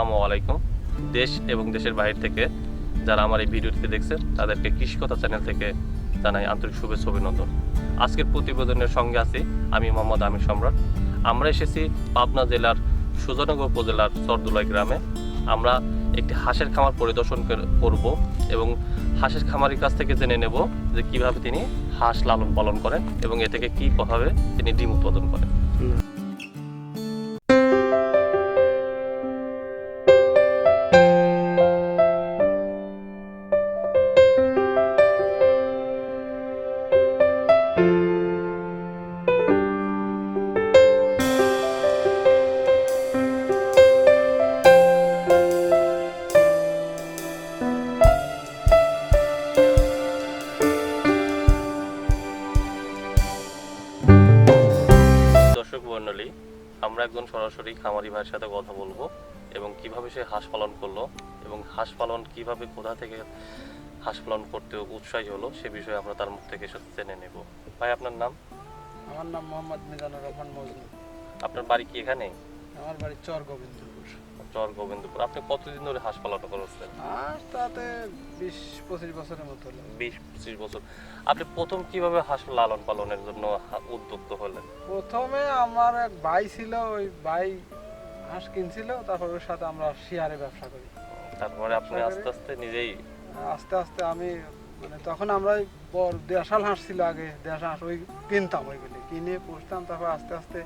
আসসালামু আলাইকুম। দেশ এবং দেশের বাইরে থেকে যারা আমার এই ভিডিওটিতে দেখছেন, তাদেরকে কৃষিকতা চ্যানেল থেকে জানাই আন্তরিক শুভেচ্ছা অভিনন্দন। আজকের প্রতিবেদনের সঙ্গে আছি আমি মোহাম্মদ আমির সম্রাট। আমরা এসেছি পাবনা জেলার সুজনগর উপজেলার সরদুলাই গ্রামে। আমরা একটি হাঁসের খামার পরিদর্শন কর- করব এবং হাঁসের খামারের কাছ থেকে জেনে নেব যে কীভাবে তিনি হাঁস লালন পালন করেন এবং এ থেকে কী ভাবে তিনি ডিম উৎপাদন করেন। খামারি ভাইয়ের সাথে কথা বলব এবং কীভাবে সে হাঁস পালন করল এবং হাঁস পালন কীভাবে কোথা থেকে হাঁস পালন করতে উৎসাহী হলো সে বিষয়ে আমরা তার মুখ থেকে সত্যি জেনে নেব। ভাই আপনার নাম? আমার নাম মোহাম্মদ মিজানুর রহমান মজনু। আপনার বাড়ি কি এখানে? আমার বাড়ি চর গোবিন্দপুর চর গোবিন্দপুর। আপনি কতদিন ধরে হাঁস পালন করছেন আর তাতে বিশ পঁচিশ বছরের মতো হলো। বিশ পঁচিশ বছর। আপনি প্রথম কীভাবে হাঁস লালন পালনের জন্য উদ্যুক্ত হলেন? প্রথমে আমার এক ভাই ছিল ওই ভাই হাঁস কিনছিল তারপর ওর সাথে আমরা শেয়ারে ব্যবসা করি। তারপরে আপনি আস্তে আস্তে নিজেই আস্তে আস্তে আমি মানে তখন আমরা বড় দেশাল হাঁস ছিল আগে দেশাল হাঁস ওই কিনতাম ওইগুলি। কিনে পুষতাম তারপর আস্তে আস্তে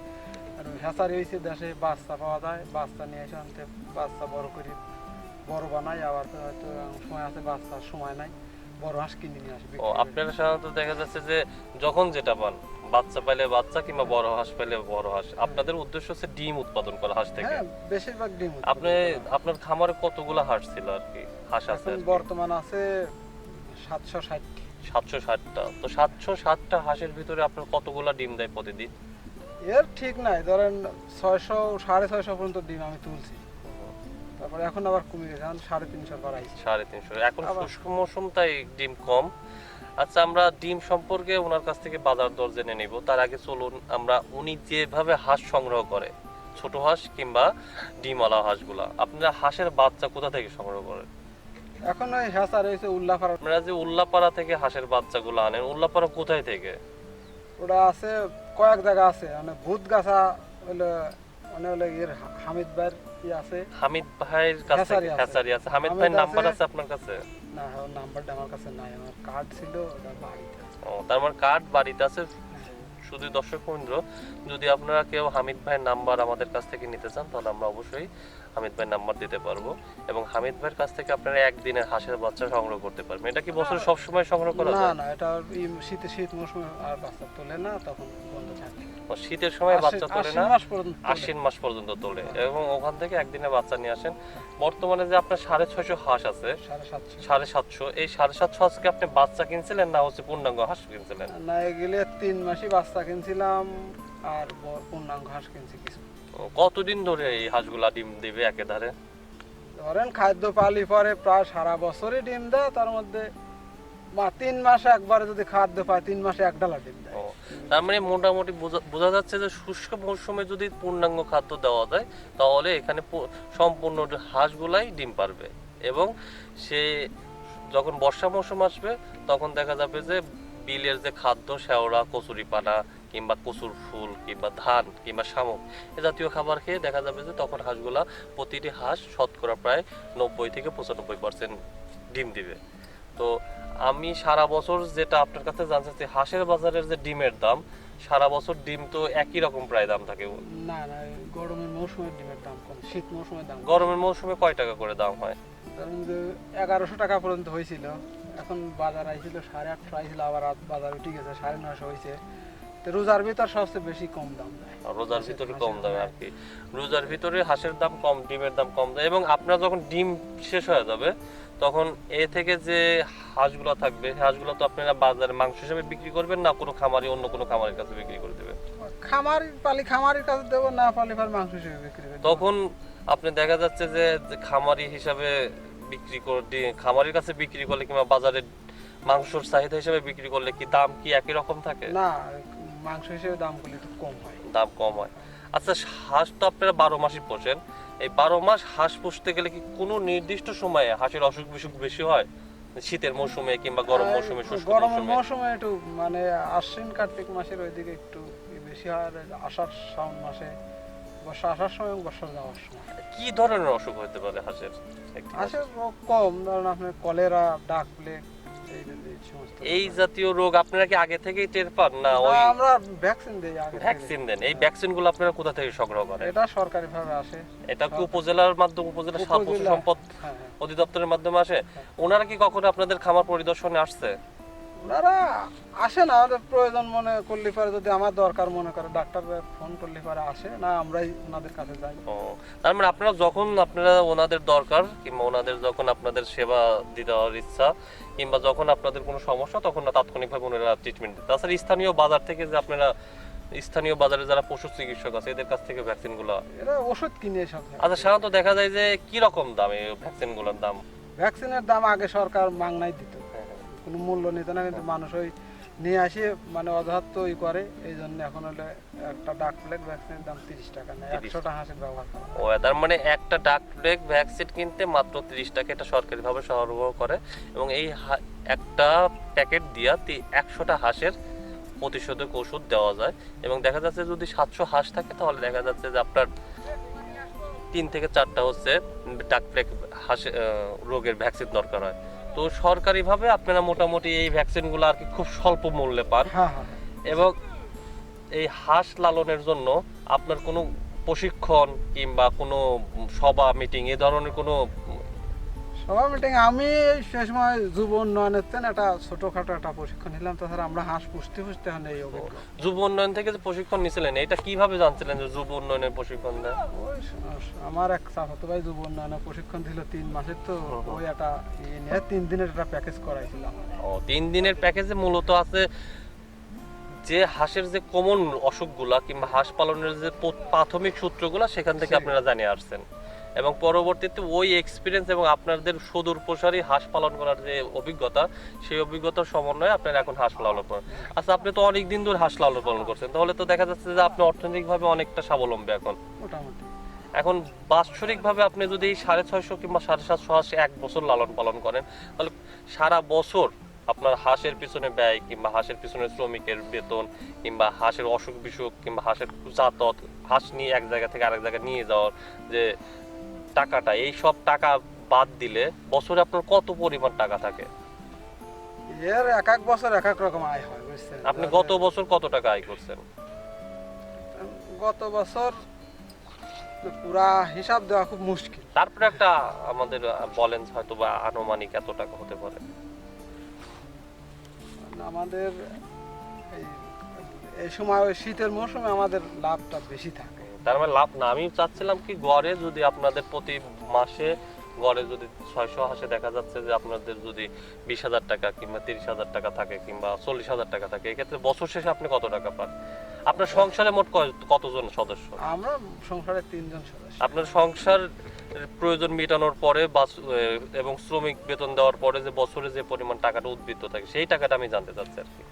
আর ওই হয়েছে দেশে বাচ্চা পাওয়া যায় বাচ্চা নিয়ে এসে আনতে বাচ্চা বড় করি। বড় বানাই আবার হয়তো সময় আছে বাচ্চার সময় নাই। বড় হাঁস কিনে নিয়ে আসি ও আপনারা সাধারণত দেখা যাচ্ছে যে যখন যেটা পান বাচ্চা পাইলে বাচ্চা কিংবা বড় হাঁস পাইলে বড় হাঁস। আপনাদের উদ্দেশ্য হচ্ছে ডিম উৎপাদন করা হাঁস থেকে। হ্যাঁ বেশিরভাগ ডিম আপনি আপনার খামারে কতগুলো হাঁস ছিল আর কি? হাঁস আছে বর্তমান আছে সাতশো ষাটটি সাতশো ষাটটা। তো সাতশো ষাটটা হাঁসের ভিতরে আপনার কতগুলা ডিম দেয় প্রতিদিন? এর ঠিক নাই ধরেন ছয়শো সাড়ে ছয়শো পর্যন্ত ডিম আমি তুলছি। তারপরে এখন আবার কমে গেছে এখন সাড়ে তিনশো বাড়াইছি। সাড়ে তিনশো। এখন শুষ্ক মৌসুম তাই ডিম কম। আচ্ছা আমরা ডিম সম্পর্কে ওনার কাছ থেকে বাজার দর জেনে নিব। তার আগে চলুন আমরা উনি যেভাবে হাঁস সংগ্রহ করে ছোট হাঁস কিংবা ডিমওয়ালা হাঁসগুলা আপনারা হাঁসের বাচ্চা কোথা থেকে সংগ্রহ করেন? এখন ওই হ্যাঁচা রয়েছে উল্লাফাড়া আপনারা যে উল্লাপাড়া থেকে হাঁসের বাচ্চাগুলো আনেন উল্লাপাড়া কোথায় থেকে? ওটা আছে কয়েক জায়গা আছে মানে ভূত গাছা হলো মানে হলো ইয়ের হামিদ ভাইয়ের ই আছে হামিদ ভাইয়ের কাছে কাছারি আছে। হামিদ ভাইয়ের নাম্বার আছে। আপনার কাছে না নাম্বারটা আমার কাছে নাই আমার কার্ড ছিল ওটা বাড়িতে ও তার মানে কার্ড বাড়িতে আছে শুধু দর্শক বন্ধু যদি আপনারা কেউ হামিদ ভাইয়ের নাম্বার আমাদের কাছ থেকে নিতে চান তাহলে আমরা অবশ্যই হামিদ ভাইয়ের নাম্বার দিতে পারব। এবং হামিদ ভাইয়ের কাছ থেকে আপনারা একদিনে হাঁসের বাচ্চা সংগ্রহ করতে পারবেন। এটা কি বছর সবসময় সংগ্রহ করা না যায়? না এটা শীতে শীত মৌসুমে আর বাচ্চা তোলে না তখন বন্ধ থাকে। শীতের সময় বাচ্চা তোলে না মাস পর্যন্ত আশ্বিন মাস পর্যন্ত তোলে এবং ওখান থেকে একদিনে বাচ্চা নিয়ে আসেন। বর্তমানে যে আপনার সাড়ে ছয়শো হাঁস আছে সাড়ে সাতশো। এই সাড়ে সাতশো হাঁসকে আপনি বাচ্চা কিনছিলেন না হচ্ছে পূর্ণাঙ্গ হাঁস কিনছিলেন? না এগুলো তিন মাসই বাচ্চা কিনছিলাম আর পূর্ণাঙ্গ হাঁস কিনছি কিছু। কতদিন ধরে এই হাঁসগুলা ডিম দিবে একেধারে? ধরেন খাদ্য পালি পরে প্রায় সারা বছরই ডিম দেয় তার মধ্যে বা তিন মাসে একবারে যদি খাদ্য পায় তিন মাসে এক ডালা ডিম দেয়। তার মানে মোটামুটি বোঝা- যাচ্ছে যে শুষ্ক মৌসুমে যদি পূর্ণাঙ্গ খাদ্য দেওয়া যায়, তাহলে এখানে সম্পূর্ণ হাঁসগুলাই ডিম পারবে। এবং সে যখন বর্ষা মৌসুম আসবে, তখন দেখা যাবে যে বিলের যে খাদ্য, শেওড়া কচুরি পানা কিংবা কচুর ফুল, কিংবা ধান, কিংবা শামুক, এ জাতীয় খাবার খেয়ে দেখা যাবে যে তখন হাঁসগুলা প্রতিটি হাঁস শতকরা প্রায় নব্বই থেকে পঁচানব্বই পার্সেন্ট ডিম দিবে। তো আমি সারা বছর যেটা আপনার কাছে জানতে চাচ্ছি হাঁসের বাজারের যে ডিমের দাম সারা বছর ডিম তো একই রকম প্রায় দাম থাকে। না না গরমের মৌসুমে ডিমের দাম কম শীত মৌসুমের দাম গরমের মৌসুমে কয় টাকা করে দাম হয়? এগারোশো টাকা পর্যন্ত হয়েছিল এখন বাজার আইছিল সাড়ে আটশো আইছিল আবার বাজার উঠে গেছে সাড়ে নয়শো হয়েছে। তো রোজার ভিতর সবচেয়ে বেশি কম দাম রোজার ভিতরে কম দামে দাম। আর কি। রোজার ভিতরে হাঁসের দাম কম ডিমের দাম কম দেয় এবং আপনার যখন ডিম শেষ হয়ে যাবে তখন এ থেকে যে হাঁসগুলো থাকবে হাঁসগুলো তো আপনারা বাজারে মাংস হিসেবে বিক্রি করবেন না কোনো খামারি অন্য কোনো খামারের কাছে বিক্রি করে দেবে? খামারি পালি খামারির কাছে দেবো না পালি মাংস হিসেবে বিক্রি করে দেবো। তখন আপনি দেখা যাচ্ছে যে খামারি হিসাবে বিক্রি করে খামারির কাছে বিক্রি করলে কিংবা বাজারে মাংসর চাহিদা হিসেবে বিক্রি করলে কি দাম কি একই রকম থাকে? না মাংস হিসেবে দামগুলো একটু কম হয়। দাম কম হয়। আচ্ছা হাঁস তো আপনারা বারো মাসই পোষেন। এই বারো মাস হাঁস পুষতে গেলে কি কোনো নির্দিষ্ট সময়ে হাঁসের অসুখ বিসুখ বেশি হয়? শীতের মৌসুমে কিংবা গরম মৌসুমে শুষ্ক গরমের মৌসুমে? একটু মানে আশ্বিন কার্তিক মাসের ওইদিকে একটু বেশি হয় আষাঢ় শ্রাবণ মাসে বর্ষা আসার সময় এবং বর্ষা যাওয়ার সময়। কি ধরনের অসুখ হতে পারে হাঁসের হাঁসের রোগ কম ধরুন আপনার কলেরা ডাক প্লেগ এই জাতীয় রোগ আপনারা কি আগে থেকেই টের পান? না ওই আমরা ভ্যাকসিন দিই আগে ভ্যাকসিন দেন। এই ভ্যাকসিনগুলো আপনারা কোথা থেকে সংগ্রহ করেন? এটা সরকারি ভাবে আসে। এটা কি উপজেলার মাধ্যমে উপজেলা পশু সম্পদ হ্যাঁ হ্যাঁ। অধিদপ্তরের মাধ্যমে আসে? ওনারা কি কখনো আপনাদের খামার পরিদর্শনে আসছে? ওনারা আসে না ওদের প্রয়োজন মনে করলে পারে যদি আমার দরকার মনে করে ডাক্তার ফোন করলে পারে আসে। না আমরাই ওনাদের কাছে যাই। ও তার মানে আপনারা যখন আপনারা ওনাদের দরকার কিংবা ওনাদের যখন আপনাদের সেবা দিতে দেওয়ার ইচ্ছা কিংবা যখন আপনাদের কোনো সমস্যা তখন না তাৎক্ষণিকভাবে ওনারা ট্রিটমেন্ট দিতে তাছাড়া স্থানীয় বাজার থেকে যে আপনারা স্থানীয় বাজারে যারা পশু চিকিৎসক আছে এদের কাছ থেকে ভ্যাকসিনগুলো এরা ওষুধ কিনে সব আচ্ছা সাধারণত দেখা যায় যে কি রকম দাম এই ভ্যাকসিনগুলোর দাম? ভ্যাকসিনের দাম আগে সরকার মাংনাই দিত। কোনো মূল্য নিত না কিন্তু মানুষ ওই নিয়ে আসে মানে অযথার্থ ই করে এই জন্য এখন হলে একটা ডাক প্লেট ভ্যাকসিনের দাম তিরিশ টাকা না 30 একশোটা হাঁসের ব্যবহার করা। ও তার মানে একটা ডাক ব্রেক ভ্যাকসিন কিনতে মাত্র তিরিশ টাকা এটা সরকারিভাবে সরবরাহ করে এবং এই একটা প্যাকেট দিয়া একশোটা হাঁসের প্রতিষেধক ওষুধ দেওয়া যায় এবং দেখা যাচ্ছে যদি সাতশো হাঁস থাকে তাহলে দেখা যাচ্ছে যে আপনার তিন থেকে চারটা হচ্ছে ডাক ব্রেক হাঁস রোগের ভ্যাকসিন দরকার হয় তো সরকারিভাবে আপনারা মোটামুটি এই ভ্যাকসিনগুলো আর কি খুব স্বল্প মূল্যে পান। হ্যাঁ হ্যাঁ। এবং এই হাঁস লালনের জন্য আপনার কোনো প্রশিক্ষণ কিংবা কোনো সভা মিটিং এ ধরনের কোনো সবার মিটিং আমি সে সময় যুব উন্নয়নের তেন একটা ছোটখাটো একটা প্রশিক্ষণ নিলাম তাছাড়া আমরা হাঁস পুষতে পুষতে এখন এই অভিজ্ঞ। যুব উন্নয়ন থেকে যে প্রশিক্ষণ নিছিলেন এটা কীভাবে জানছিলেন যে যুব উন্নয়নের প্রশিক্ষণ দেয় ওই আমার এক চাচাতো ভাই যুব উন্নয়নের প্রশিক্ষণ দিল তিন মাসের তো। ওই একটা ইয়ে নিয়ে তিন দিনের একটা প্যাকেজ করাইছিলাম। ও তিন দিনের প্যাকেজে মূলত আছে যে হাঁসের যে কমন অসুখগুলা কিংবা হাঁস পালনের যে প্রাথমিক সূত্রগুলা সেখান থেকে আপনারা জানিয়ে আসছেন। এবং পরবর্তীতে ওই এক্সপিরিয়েন্স এবং আপনাদের সুদূর প্রসারী হাঁস পালন করার যে অভিজ্ঞতা সেই অভিজ্ঞতার সমন্বয়ে আপনারা এখন হাঁস লালন পালন আচ্ছা আপনি তো অনেক দিন ধরে হাঁস লালন পালন করছেন। তাহলে তো দেখা যাচ্ছে যে আপনি অর্থনৈতিকভাবে অনেকটা স্বাবলম্বী এখন। মোটামুটি। এখন বাৎসরিকভাবে আপনি যদি সাড়ে ছয়শো কিংবা সাড়ে সাতশো হাঁস এক বছর লালন পালন করেন তাহলে সারা বছর আপনার হাঁসের পিছনে ব্যয় কিংবা হাঁসের পিছনে শ্রমিকের বেতন কিংবা হাঁসের অসুখ বিসুখ কিংবা হাঁসের যাতায়াত হাঁস নিয়ে এক জায়গা থেকে আরেক জায়গায় নিয়ে যাওয়ার যে টাকাটা এই সব টাকা বাদ দিলে বছরে আপনার কত পরিমাণ টাকা থাকে? এর এক এক বছর এক এক রকম আয় হয় বুঝছেন? আপনি গত বছর কত টাকা আয় করছেন? গত বছর পুরা হিসাব দেওয়া খুব মুশকিল। তারপরে একটা আমাদের বলেন হয়তো বা আনুমানিক এত টাকা হতে পারে। আমাদের এই সময় ওই শীতের মৌসুমে আমাদের লাভটা বেশি থাকে। তার মানে লাভ না। আমি চাচ্ছিলাম কি গড়ে যদি আপনাদের প্রতি মাসে গড়ে যদি ছয়শো হাসে দেখা যাচ্ছে যে আপনাদের যদি বিশ হাজার টাকা কিংবা তিরিশ হাজার টাকা থাকে কিংবা চল্লিশ হাজার টাকা থাকে এক্ষেত্রে বছর শেষে আপনি কত টাকা পান? আপনার সংসারে মোট কতজন সদস্য? আমরা সংসারে তিনজন সদস্য। আপনার সংসার প্রয়োজন মেটানোর পরে এবং শ্রমিক বেতন দেওয়ার পরে যে বছরে যে পরিমাণ টাকাটা উদ্বৃত্ত থাকে সেই টাকাটা আমি জানতে চাচ্ছি আর কি।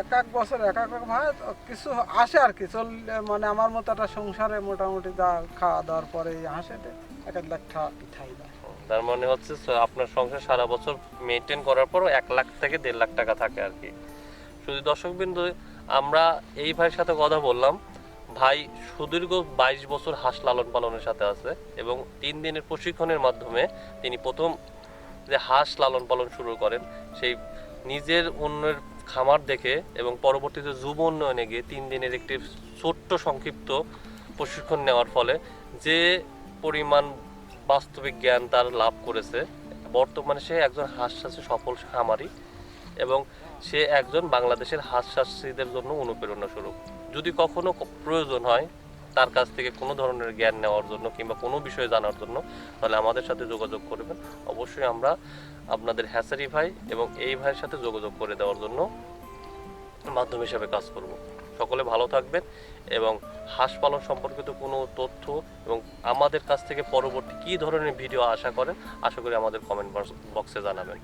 এক এক বছর, এক এক রকম হয় কিছু আসে আর কি। চললে মানে আমার মতো একটা সংসারে মোটামুটি যা খাওয়া দাওয়ার পরে হাসে এক এক লাখ টাকা পিঠাই দেয়। তার মানে হচ্ছে আপনার সংসার সারা বছর মেনটেন করার পর এক লাখ থেকে দেড় লাখ টাকা থাকে আর কি। শুধু দর্শক বিন্দু আমরা এই ভাইয়ের সাথে কথা বললাম। ভাই সুদীর্ঘ বাইশ বছর হাঁস লালন পালনের সাথে আছে এবং তিন দিনের প্রশিক্ষণের মাধ্যমে তিনি প্রথম যে হাঁস লালন পালন শুরু করেন, সেই নিজের অন্যের খামার দেখে এবং পরবর্তীতে যুব উন্নয়নে গিয়ে তিন দিনের একটি ছোট্ট সংক্ষিপ্ত প্রশিক্ষণ নেওয়ার ফলে যে পরিমাণ বাস্তবিক জ্ঞান তার লাভ করেছে, বর্তমানে সে একজন হাঁস চাষে সফল খামারি এবং সে একজন বাংলাদেশের হাঁস চাষিদের জন্য অনুপ্রেরণা স্বরূপ। যদি কখনো প্রয়োজন হয় তার কাছ থেকে কোনো ধরনের জ্ঞান নেওয়ার জন্য কিংবা কোনো বিষয়ে জানার জন্য, তাহলে আমাদের সাথে যোগাযোগ করবেন। অবশ্যই আমরা আপনাদের হ্যাসারি ভাই এবং এই ভাইয়ের সাথে যোগাযোগ করে দেওয়ার জন্য মাধ্যম হিসাবে কাজ করব। সকলে ভালো থাকবেন এবং হাঁস পালন সম্পর্কিত কোনো তথ্য এবং আমাদের কাছ থেকে পরবর্তী কী ধরনের ভিডিও আশা করেন, আশা করি আমাদের কমেন্ট বক্সে জানাবেন।